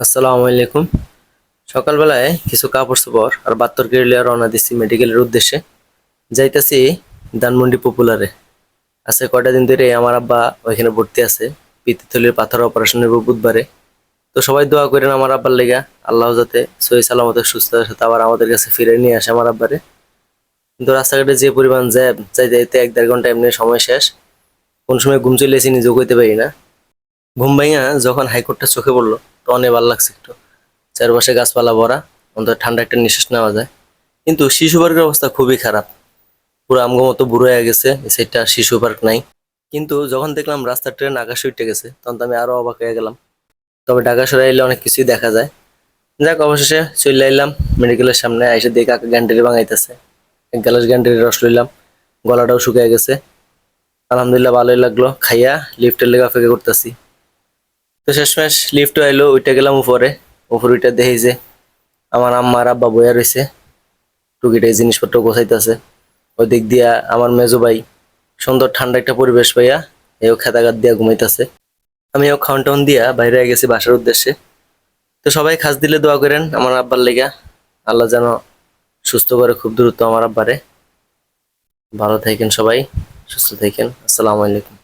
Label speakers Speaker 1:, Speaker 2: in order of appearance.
Speaker 1: আসসালামু আলাইকুম। সকালবেলায় কিছু কাপড় চোপড় আর বাত্তর কেরলিয়া রওনা দিচ্ছি মেডিকেলের উদ্দেশ্যে। যাইতাছি ধানমন্ডি পপুলারে। আছে কয়টা দিন ধরে আমার আব্বা ওইখানে ভর্তি আছে পিত্তথলির পাথর অপারেশন নেব বুধবারে। তো সবাই দোয়া করেন আমার আব্বার লেগা, আল্লাহ যাতে সহি সালামতে সুস্থতার সাথে আবার আমাদের কাছে ফিরে নিয়ে আসে আমার আব্বারে। কিন্তু রাস্তাঘাটে যে পরিমাণ জ্যাম, যাইতে যাইতে এক দেড় ঘণ্টা এমনি সময় শেষ। কোন সময় ঘুম চলে এসে নিজেও কইতে পারি না। ঘুম ভাইয়া যখন হাইকোর্টটা চোখে পড়ল তো অনেক ভালো লাগছে একটু। চারপাশে গাছপালা ভরা, অন্তত ঠান্ডা একটা নিঃশ্বাস নেওয়া যায়। কিন্তু শিশু পার্কের অবস্থা খুবই খারাপ। পুরো আমগো মতো বুড়ো হয়ে গেছে সাইডটা শিশু পার্ক নাই। কিন্তু যখন দেখলাম রাস্তার ট্রেন আকাশ উঠে গেছে, তখন তো আমি আরও অবাক হয়ে গেলাম। তবে ঢাকা সরে এলে অনেক কিছুই দেখা যায়। যাক, অবশেষে চলে আইলাম মেডিকেলের সামনে, এসে দেখে কাকা গ্যান্ডারি ভাঙাইতেছে। এক গ্যালাস গ্যান্ডারি রস লইলাম, গলাটাও শুকিয়ে গেছে। আলহামদুলিল্লাহ ভালোই লাগল, খাইয়া লিফটের লেগে অপেক্ষা করতেছি। তো শেষমেশ লিফ্ট আইলো উঠে গেলাম উপরে। উপরে উঠে দেখি যে আমার আম্মার আব্বা বইয়া রয়েছে টুকিটাই জিনিসপত্র গোছাইতেছে। ওই দিক দিয়া আমার মেজো ভাই সুন্দর ঠান্ডা একটা পরিবেশ পাইয়া এও খেতাঘাত দিয়া ঘুমাইতেছে। আমিও খাওয়ান টাউন দিয়া বাইরে গেছি বাসার উদ্দেশ্যে। তো সবাই খাস দিলে দোয়া করেন আমার আব্বার লেগা। আল্লাহ যেন সুস্থ করে খুব দ্রুত আমার আব্বারে। ভালো থাকেন সবাই, সুস্থ থাকেন। আসসালামু আলাইকুম।